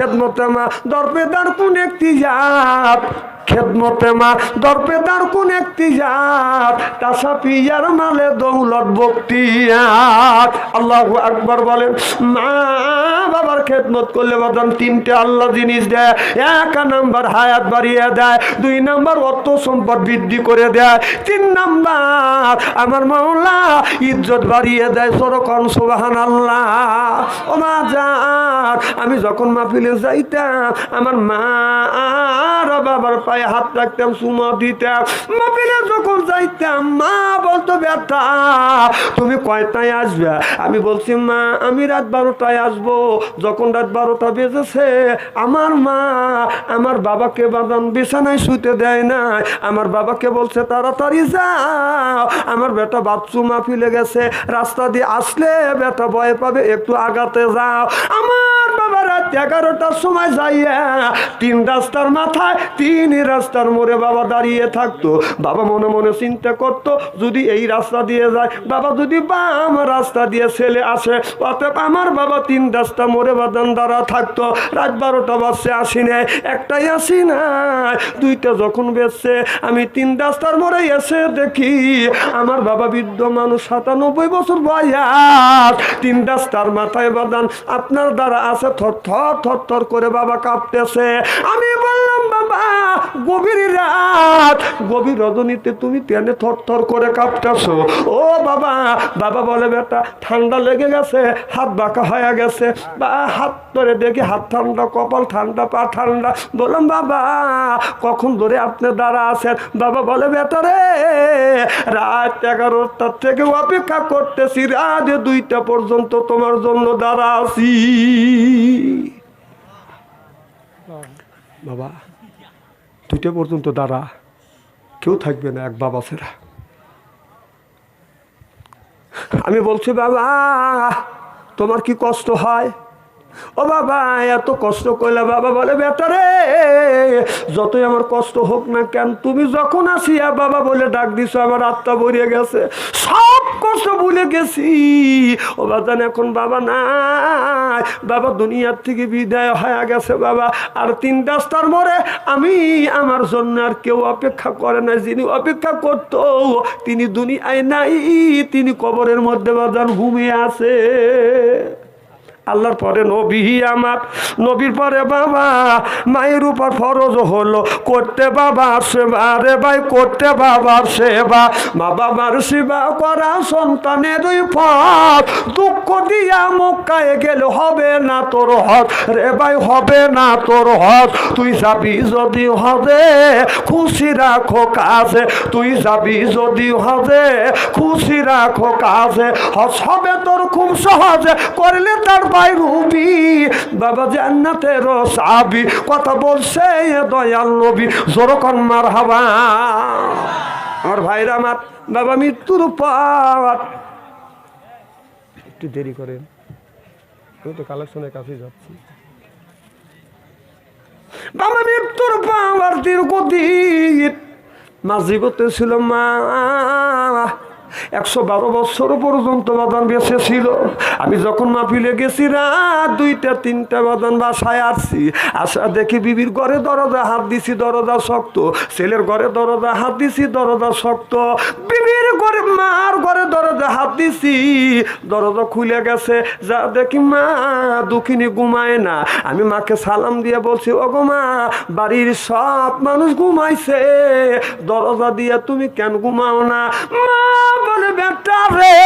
খেদমতে মা দরপেদার কোন একটি জাত? খেদমতে মা দরপেদার কোন একটি জাত তাসা পিয়ার মালে দৌলত বক্তিয়াত আল্লাহ আকবর বলেন, মা বাবার খেদমত করলে বাদান তিনটে আল্লাহ জিনিস দেয়, এক নাম্বার হায়াত বাড়িয়ে দেয়, দুই নাম্বার অর্থ সম্পদ বৃদ্ধি করে দেয়, তিন নাম্বার আমার মাওলা ইজ্জত বাড়িয়ে দেয় সরকন সুবাহান আল্লাহ ও মা যান আমি যখন মাহফিলে যাইতাম, আমার মা আর বাবার পায়ে হাত রাখতাম সুমা দিতাম। মাহফিলে যখন যাইতাম, মা বলতো, ব্যথা, তুমি কয়টায় আসবে? আমি বলছি, মা, আমি রাত বারোটায় আসব। যখন রাত বারোটা বেজেছে, আমার মা আমার বাবাকে বাদান বিছানায় শুতে দেয় না আমার বাবাকে বলছে, তাড়াতাড়ি যাও। আমার বেটা বাথরুমা ফিলে গেছে। রাস্তা দিয়ে আসলে বেটা ভয় পাবে, একটু আগাতে যাও। আমার এগারোটার সময় যাইয়া তিন রাস্তার মাথায় তিন রাস্তার মোড়ে বাবা দাঁড়িয়ে থাকতো। বাবা মনে মনে চিন্তা করতো, যদি এই রাস্তা দিয়ে যায়, বাবা যদি বাম রাস্তা দিয়ে ছেলে আসে, অতএব আমার বাবা তিন রাস্তা মোড়ে বাদান দাঁড়া থাকতো। রাত বারোটা বাজছে, আসি নাই, একটাই আসি নাই, দুইটা যখন বেচছে আমি তিন রাস্তার মোড়ে এসে দেখি আমার বাবা বৃদ্ধ মানুষ সাতানব্বই বছর বয়স। তিন রাস্তার মাথায় বাদান আপনার দ্বারা আছে থর থর থর করে বাবা কাঁপতেছে। আমি বললাম বাবা গভীর রাত, গভীর রজনীতে তুমি টেনে থর থর করে কাঁপতেছো। ও বাবা বাবা বলে, বেটা, ঠান্ডা লেগে গেছে, হাত বাঁকা হয়ে গেছে। বা, হাত ধরে দেখি হাত ঠান্ডা, কপাল ঠান্ডা, পা ঠান্ডা। বললাম, বাবা, কখন ধরে আপনি দাঁড়া আছেন? বাবা বলে, বেটা রে, রাত এগারোটার থেকে অপেক্ষা করতেছি, রাত দুইটা পর্যন্ত তোমার জন্য দাঁড়া আছি। বাবা দুইটা পর্যন্ত দাঁড়া। কেউ থাকবে না এক বাবা সেরা আমি বলছি, বাবা, তোমার কি কষ্ট হয়? ও বাবা, এত কষ্ট করলে বাবা বলে বেটারে যতই আমার কষ্ট হোক না কেন, তুমি যখন আসিয়া বাবা বলে ডাক দিছো, আমার আত্মা ভরিয়ে গেছে। সব কষ্ট ভুলে গেছি। ও বাজান, এখন বাবা নাই। বাবা দুনিয়ার থেকে বিদায় হয়ে গেছে বাবা। আর তিন রাস্তার মরে আমি আমার জন্য আর কেউ অপেক্ষা করে না যিনি অপেক্ষা করত, তিনি দুনিয়ায় নাই। তিনি কবরের মধ্যে বাজান ঘুমিয়ে আছে। আল্লাহর পরে নবী আমার। নবীর পরে বাবা, মায়ের উপর ফরজ হলো। করতে বাবার সেবা রে ভাই, করতে বাবার সেবা। মা বাবার সেবা করা সন্তানের পথ। দুঃখ দিয়া মুখায় গেলে হবে না তোর হজ। রে ভাই, হবে না তোর হজ। তুই যাবি যদি হজে, খুশি রাখো কাজে। তুই যাবি যদি হজে, খুশি রাখো কাজে। হজ হবে তোর খুব সহজে। করলে তার ভাই রুবি, বাবা জান্নাতের সাবি কথা বলছে দয়াল নবী জোরকন মার হাবা আমার ভাইরা আমার বাবা মৃত্যুর পর। একটু দেরি করেন। আমি তো কালেকশনের কাছে যাচ্ছি। বাবা মৃত্যুর পাওয়ার দীর্ঘদিন ছিল মা। একশো বারো বছর পর্যন্ত বাদান বেঁচে ছিল। আমি যখন মাহফিলে গেছি, রাত দুইটা, তিনটা বাদান বাসায় আসছি। আসা দেখি বিবির ঘরে দরজা, হাত দিছি, দরজা শক্ত। ছেলের ঘরে দরজা, হাত দিছি, দরজা শক্ত। বিবির ঘরে, মার ঘরে দরজা, হাত দিছি। দরজা খুলে গেছে, যা দেখি মা দুঃখিনী ঘুমায় না। আমি মাকে সালাম দিয়ে বলছি ও গো মা, বাড়ির সব মানুষ ঘুমাইছে। দরজা দিয়ে তুমি কেন ঘুমাও না? মা বলে বেটা রে,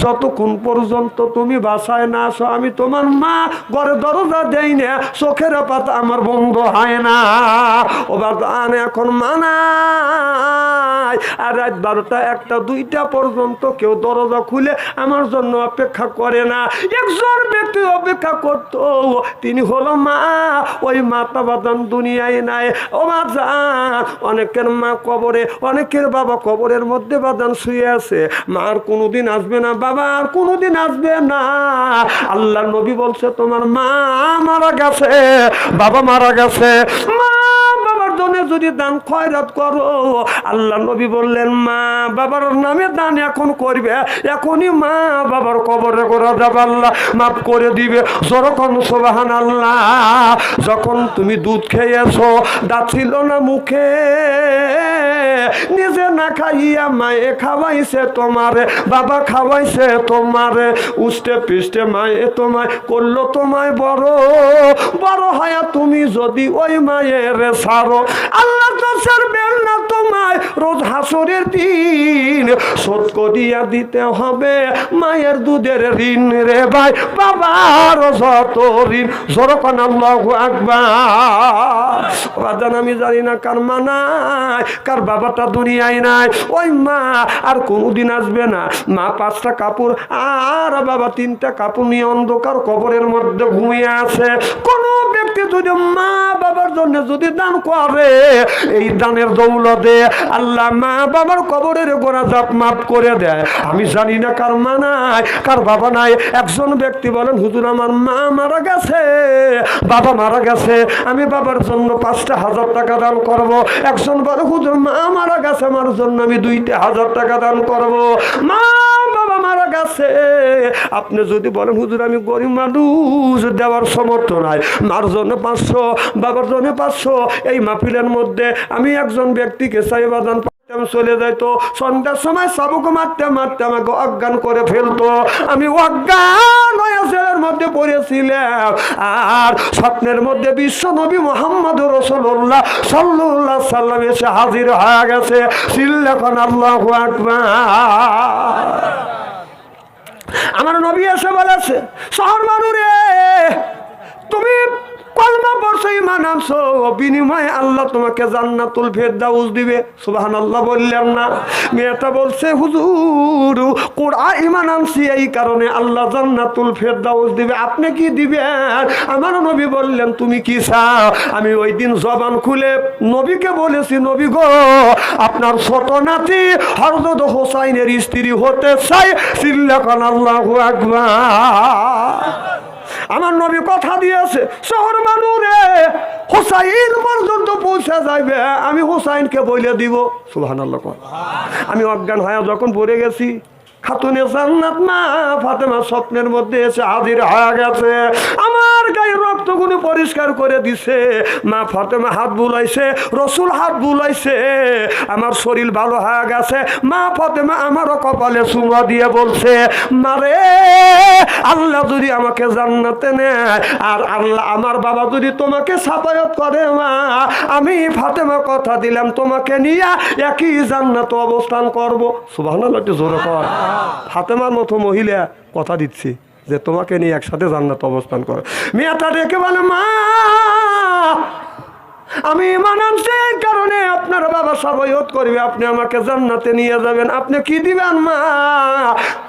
যতক্ষণ পর্যন্ত তুমি বাসায় না আসো, আমি তোমার মা ঘরে দরজা দেই না, চোখের আমার বন্ধ হয় না। ও বাদান এখন মানায় আর রাত বারোটা একটা দুইটা পর্যন্ত কেউ দরজা খুলে আমার জন্য অপেক্ষা করে না। একজন ব্যক্তি অপেক্ষা করতো, তিনি হলো মা। ওই মাতা বাদান দুনিয়ায় নাই। ও বাদান অনেকের মা কবরে, অনেকের বাবা কবরের মধ্যে বাদান শুয়ে আছে। মা আর কোনোদিন আসবে না, বাবা আর কোনোদিন আসবে না। আল্লাহ নবী বলছে, তোমার মা মারা গেছে, বাবা মারা গেছে। মা জন্য যদি দান খয়রাত করো, আল্লাহ নবী বললেন, মা বাবার নামে দান এখন করবে, এখনই মা বাবার কবরে করে দেবে আল্লাহ, মাফ করে দিবে। যখন সোবাহান আল্লাহ যখন তুমি দুধ খেয়েছো, দাঁত ছিল না মুখে, নিজে না খাইয়া মায়ে খাওয়াইছে তোমারে, বাবা খাওয়াইছে তোমারে, উষ্টে পিষ্টে মায়ে তোমায় করল তোমায় বড় বড় হয়া তুমি যদি ওই মায়ের সারো আল্লাহ তো ছাড়বেন না তোমায়। রোজ হাসরের দিন শোধ করিয়া দিতে হবে। মায়ের দুধের ঋণ রে ভাই, বাবার যত ঋণ। জোরকন আল্লাহ আকবার। আমি জানি না কার মা নাই, কার বাবাটা দুনিয়ায় নাই। ওই মা আর কোনোদিন আসবে না। মা পাঁচটা কাপড় আর বাবা তিনটা কাপড় নিয়ে অন্ধকার কবরের মধ্যে ঘুমিয়ে আছে। কোনো ব্যক্তি যদি মা বাবার জন্য যদি দান করে, এই দানের দৌলতে আল্লাহ মা বাবার কবরের গোড়া জাপ মাফ করে দেয়। আমি জানি না কার মা নাই, কার বাবা নাই। একজন ব্যক্তি বলেন, হুজুর, আমার মা মারা গেছে, বাবা মারা গেছে, আমি বাবার জন্য পাঁচটা হাজার টাকা দান করব। একজন বলে, হুজুর, মা মারা গেছে, আমার জন্য আমি দুইটা হাজার টাকা দান করব। মা গেছে। আপনি যদি বলেন, হুজুর, আমি গরিব মানুষ, দেওয়ার সমর্থ নাই। মার জন্য পাঁচশো, বাবার জন্য পাঁচশো। এই মাহফিলের মধ্যে আমি একজন ব্যক্তিকে পাইতাম চলে যাইতো সন্ধ্যার সময় সাবুক মারতে মারতে আমাকে অজ্ঞান করে ফেলতো। আমি অজ্ঞান জেলের মধ্যে পড়েছিলাম। আর স্বপ্নের মধ্যে বিশ্ব নবী মোহাম্মদ রসুল্লাহ সাল্লাহ সাল্লাম এসে হাজির হয়ে গেছে। সিল্লেখন আল্লাহ আকবার। আমার নবী এসে বলেছে শহর মানুরে তুমি কলমা পড়ছো ইমান আনছো? বিনিময়ে আল্লাহ তোমাকে জান্নাতুল ফেরদাউস দিবে। সুবাহান আল্লাহ বললেন না। মেয়েটা বলছে, হুজুর কোরআ ইমান আনছি, এই কারণে আল্লাহ জান্নাতুল ফেরদাউস দিবে। আপনি কি দিবেন? আমার নবী বললেন, তুমি কি চাও? আমি ওই দিন জবান খুলে নবীকে বলেছি, নবী গো, আপনার ছোট নাতি হরজত হোসাইনের স্ত্রী হতে চাই সিল্লাকান আল্লাহ আকবার। আমার নবী কথা দিয়েছে, শহর মানুরে, হুসাইন পর্যন্ত পৌঁছে যাইবে। আমি হুসাইনকে বলে দিব। সুহান আমি অজ্ঞান হয়ে যখন পড়ে গেছি, খাতুনে জান্নাত মা ফাতেমা স্বপ্নের মধ্যে এসে হাজির হয়ে গেছে। রক্তগুলো পরিষ্কার করে দিছে। মা ফাতেমা হাত বুলাইছে, রসুল হাত বুলাইছে। আমার শরীর ভালো হয়ে গেছে। মা ফাতেমা আমারও কপালে চুমা দিয়ে বলছে, মারে, আল্লাহ যদি আমাকে জান্নাতে নেয়, আর আল্লাহ, আমার বাবা যদি তোমাকে সাফায়ত করে মা, আমি ফাতেমা কথা দিলাম, তোমাকে নিয়ে একই জান্নাত অবস্থান করব। সুবাহ জোরে কর। ফাতেমার মতো মহিলা কথা দিচ্ছি। যে তোমাকে নিয়ে একসাথে জান্নাত অবস্থান করে। মেয়েটা ডেকে বলে মা আমি ইমান আনছি এই কারণে আপনার বাবা সাবয়ত করবে। আপনি আমাকে জান্নাতে নিয়ে যাবেন। আপনি কি দিবেন মা?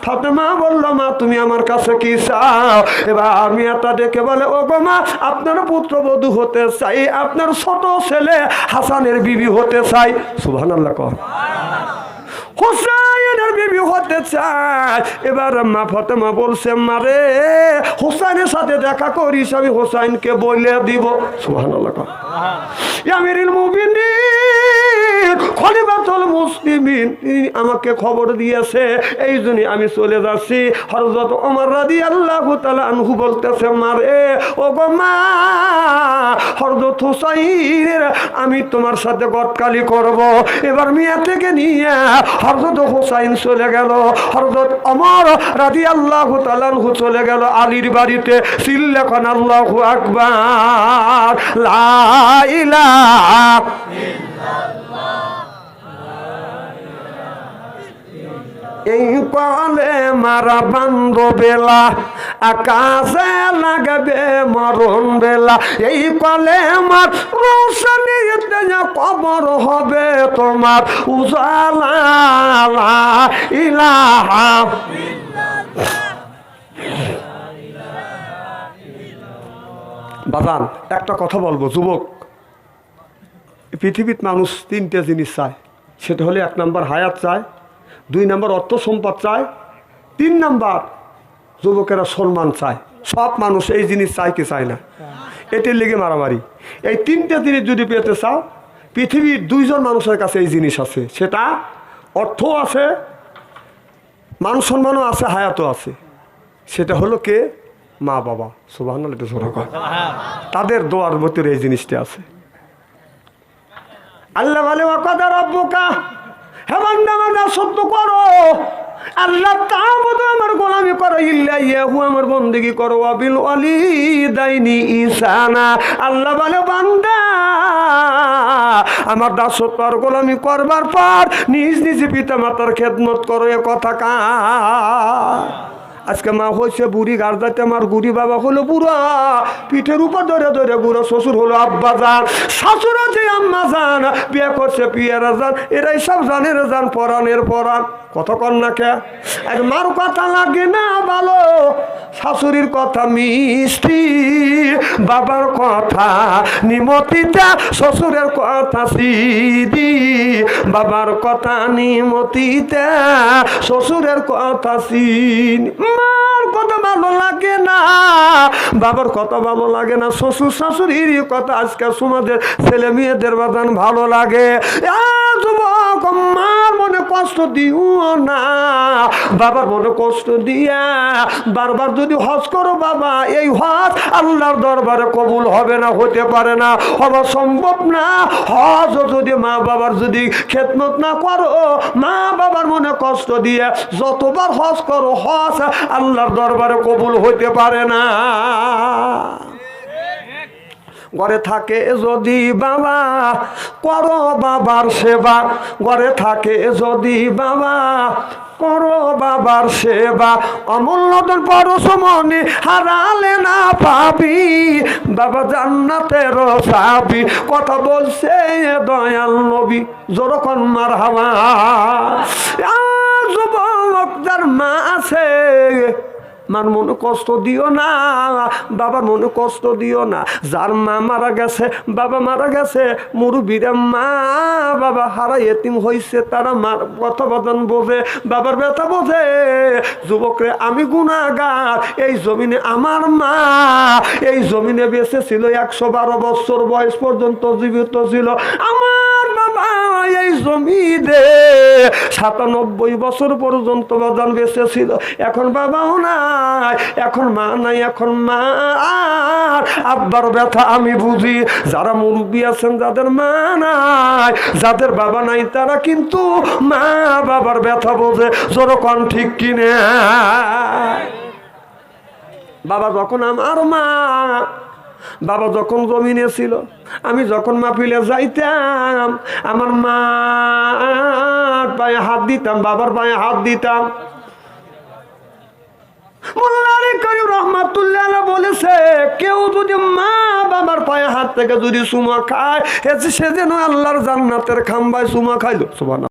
ফাতেমা বলল মা তুমি আমার কাছে কি চাও? এবার আমি এটা ডেকে বলে ও গো মা আপনার পুত্রবধূ হতে চাই আপনার ছোট ছেলে হাসানের বিবি হতে চাই। আল্লাহ কহ হুসাইনের বিবি হতে চায়। এবার মা ফতেমা বলছে মারে হুসাইনের সাথে দেখা করিস আমি হুসাইনকে বলে দিব। সুবহানাল্লাহ আমিরুল মুমিনিন খলিফাতুল মুসলিমিন তিনি আমাকে খবর দিয়েছে এই জন্য আমি চলে যাচ্ছি। হযরত ওমর রাদিয়াল্লাহু তাআলা আনহু বলতেছে মারে ও গো মা হযরত হুসাইনের আমি তোমার সাথে গটকালি করব। এবার মিয়া থেকে নিয়ে হযরত হুসাইন চলে গেল। হযরত অমর রাজি আল্লাহ আনহু চলে গেল আলীর বাড়িতে। সিল্লেখন আল্লাহু আকবার। লা এই কলে মারা বান্ধ বেলা, আকাশে লাগবে মরণ বেলা। এই কলে মার রোশনীতে কবর হবে তোমার। উজালা ইলাহা বাজান, একটা কথা বলব, যুবক। পৃথিবীর মানুষ তিনটে জিনিস চায়। সেটা হলে এক নম্বর হায়াত চায় দুই নম্বর অর্থ সম্পদ চায়, তিন নম্বর যুবকেরা সম্মান চায়। সব মানুষ এই জিনিস চায় কি চায় না? এটির লেগে মারামারি। এই তিনটে জিনিস যদি পেতে চাও, পৃথিবীর দুইজন মানুষের কাছে এই জিনিস আছে। সেটা অর্থ আছে, মান সম্মানও আছে, হায়াতও আছে। সেটা হলো কে? মা, বাবা। সুবাহ তাদের দোয়ার ভিতরে এই জিনিসটা আছে। আল্লাহ বলে কথা রব্বকা হে বান্দা বান্দা সত্য করো। আল্লাহ আমার গোলামি আমার দাইনি আল্লাহ গোলামি করবার পর নিজ নিজ পিতা মাতার খেদমত করো, এ কথা কা আজকে মা হয়েছে বুড়ি গার্দাতে আমার গুড়ি, বাবা হলো বুড়া। পিঠের উপর ধরে ধরে বুড়ো শ্বশুর হলো আব্বা যান শাশুড় যে আম্মা যান বিয়ে করছে পিয়ারা যান এরাই সব জানে জানের যান পরাণের পরাণ। কত কন্যা কে? আর মার কথা লাগে না ভালো, শাশুড়ির কথা মিষ্টি, বাবার কথা নিমতিতা, শ্বশুরের কথা সিদি বাবার কথা নিমতিতা, শ্বশুরের কথা সিন মার কথা ভালো লাগে না। বাবার কত ভালো লাগে না। শ্বশুর শাশুড়ির কথা আজকে সমাজের ছেলে মেয়েদের বাদান ভালো লাগে। মনে কষ্ট দিও না। বাবার মনে কষ্ট দিয়া বারবার যদি হজ করো বাবা, এই হজ আল্লাহর দরবারে কবুল হবে না, হতে পারে না। হওয়া সম্ভব না। হজ যদি মা বাবার যদি খেদমত না করো, মা বাবার মনে কষ্ট দিয়ে যতবার হজ করো, হজ আল্লাহর দরবারে কবুল হইতে পারে না। ঘরে থাকে যদি বাবা, করো বাবার সেবা। ঘরে থাকে যদি বাবা, করো বাবার সেবা। অমূল্যদের পরশমণি হারালে না পাবি, বাবা জান্নাতের সাবি কথা বলছে দয়াল নবী, জোরকন মার হাওয়া যুবক, যার মা আছে মার মনে কষ্ট দিও না বাবার মনে কষ্ট দিও না। যার মা মারা গেছে, বাবা মারা গেছে মুরব্বীরা মা, বাবা হারা এতিম হয়েছে তারা মার কথা বদন বোঝে, বাবার ব্যথা বোঝে। যুবকরে, আমি গুণাগার এই জমিনে আমার মা, এই জমিনে বেঁচে ছিল একশো বারো বছর বয়স পর্যন্ত জীবিত ছিল। আমার জমিনে সাতানব্বই বছর পর্যন্ত বাজান বেঁচে ছিল এখন বাবাও নাই, এখন মা নাই, এখন মা আর আব্বার ব্যথা আমি বুঝি। যারা মুরব্বী আছেন, যাদের মা নাই, যাদের বাবা নাই, তারা কিন্তু মা বাবার ব্যথা বোঝে। যেরকম ঠিক কিনে? বাবা যখন আমার মা, বাবা যখন জমিনে ছিল আমি যখন মাহফিলে যাইতাম, আমার মা পায়ে হাত দিতাম, বাবার পায়ে হাত দিতাম। রহমাতুল্লাহ বলেছে, কেউ যদি মা বাবার পায়ে হাত থেকে যদি সুমা খায়, সে যেন আল্লাহর জান্নাতের খাম্বায় সুমা খাইল। সুবহান